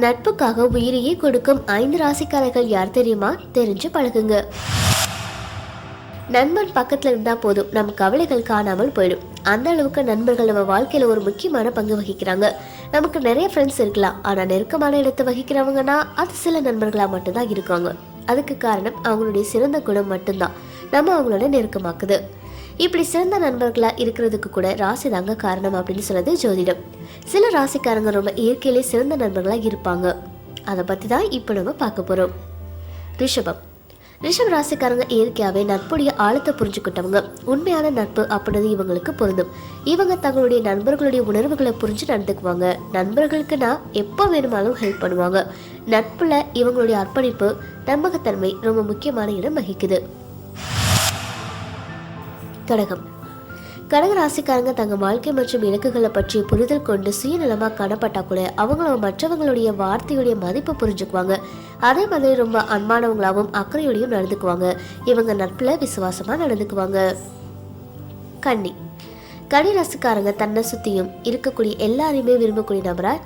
நட்புக்காக உயிரையே கொடுக்கும் ஐந்து ராசிக்காரர்கள் யார் தெரியுமா? தெரிஞ்சு பழகுங்க. நண்பன் பக்கத்துல இருந்தா போதும். நம்ம கவலைகள் காணாமல் போயிடும். அந்த அளவுக்கு நண்பர்கள் நம்ம வாழ்க்கையில ஒரு முக்கியமான பங்கு வகிக்கிறாங்க. நமக்கு நிறைய ஃப்ரெண்ட்ஸ் இருக்கலாம். ஆனா நெருக்கமான இடத்தை வகிக்கிறவங்கன்னா அது சில நண்பர்களா மட்டும்தான் இருக்காங்க. அதுக்கு காரணம் அவங்களுடைய சிறந்த குணம் மட்டும்தான். நம்ம அவங்களோட நெருக்கமாக்குது. இப்படி சிறந்த நண்பர்களா இருக்கிறதுக்கு கூட ராசி தாங்க காரணம் அப்படின்னு சொன்னது ஜோதிடம். சில ராசிக்காரங்க ரொம்ப இயற்கையிலே சிறந்த நண்பர்களா இருப்பாங்க. அதை பத்தி தான் இப்போ நம்ம பார்க்க போறோம். ரிஷபம். ரிஷப ராசிக்காரங்க இயற்கையாகவே நட்புடைய ஆழத்தை புரிஞ்சுக்கிட்டவங்க. உண்மையான நட்பு அப்படின்றது இவங்களுக்கு பொருந்தும். இவங்க தங்களுடைய நண்பர்களுடைய உணர்வுகளை புரிஞ்சு நடந்துக்குவாங்க. நண்பர்களுக்கு நான் எப்போ வேணுமாலும் ஹெல்ப் பண்ணுவாங்க. நட்புல இவங்களுடைய அர்ப்பணிப்பு நம்பகத்தன்மை ரொம்ப முக்கியமான இடம் வகிக்குது. கடகம். கடக ராசிக்காரங்க தங்க வாழ்க்கை மற்றும் இலக்குகளை பற்றி புரிதல் கொண்டு சுயநலமா காணப்பட்டா கூட அவங்கள மற்றவங்களுடைய வார்த்தையுடைய மதிப்பை புரிஞ்சுக்குவாங்க. அதே மாதிரி ரொம்ப அன்பானவங்களாகவும் அக்கறையோடையும் நடந்துக்குவாங்க. இவங்க நட்புல விசுவாசமா நடந்துக்குவாங்க. கன்னி. கன்னி ராசிக்காரங்க தன்னை சுத்தியும் இருக்கக்கூடிய எல்லாரையுமே விரும்பக்கூடிய நபரா?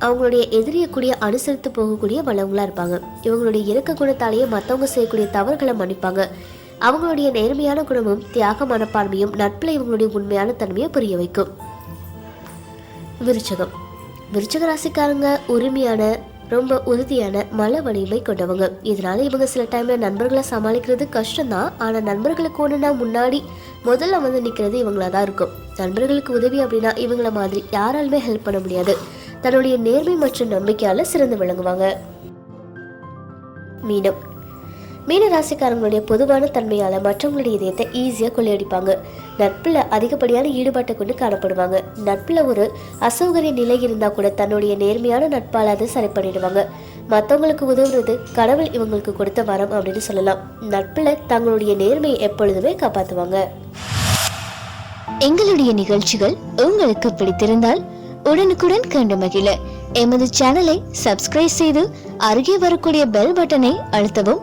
அவங்களுடைய எதிரியக்கூடிய அனுசரித்து போகக்கூடிய வளவங்களா இருப்பாங்க. இவங்களுடைய இறக்க குணத்தாலேயே மற்றவங்க செய்யக்கூடிய தவறுகளை மன்னிப்பாங்க. அவங்களுடைய நேர்மையான குணமும் தியாக மனப்பான்மையும் நட்பில் இவங்களுடைய உண்மையான தன்மையை புரிய வைக்கும். விருச்சகம். விருச்சக ராசிக்காரங்க உரிமையான ரொம்ப உறுதியான மன வலிமை கொண்டவங்க. இதனால இவங்க சில டைம்ல நண்பர்களை சமாளிக்கிறது கஷ்டம்தான். ஆனா நண்பர்களுக்கு கூடனா முன்னாடி முதல்ல வந்து நிக்கிறது இவங்களா தான் இருக்கும். நண்பர்களுக்கு உதவி அப்படின்னா இவங்கள மாதிரி யாராலுமே ஹெல்ப் பண்ண முடியாது. தன்னுடைய நேர்மை மற்றும் நம்பிக்கையால சிறந்து விளங்குவாங்க. மீனம். மீன ராசிக்காரங்களுடைய பொதுவான தன்மையால மற்றவங்களுடைய இதயத்தை ஈஸியாக கொள்ளையடிப்பாங்க. நட்பில் அதிகப்படியான ஈடுபாட்டை கொண்டு காணப்படுவாங்க. நட்பில் ஒரு அசௌகரிய நிலை இருந்தால் கூட தன்னுடைய நேர்மையான நட்பால் அதை சரி பண்ணிடுவாங்க. மற்றவங்களுக்கு உதவுறது கடவுள் இவங்களுக்கு கொடுத்த வரம் அப்படின்னு சொல்லலாம். நட்பில் தங்களுடைய நேர்மையை எப்பொழுதுமே காப்பாற்றுவாங்க எங்களுடைய நிகழ்ச்சிகள் உங்களுக்கு பிடித்திருந்தால் உடனுக்குடன் கண்டு மகிழ. எமது சேனலை சப்ஸ்கிரைப் செய்து அருகே வரக்கூடிய பெல் பட்டனை அழுத்தவும்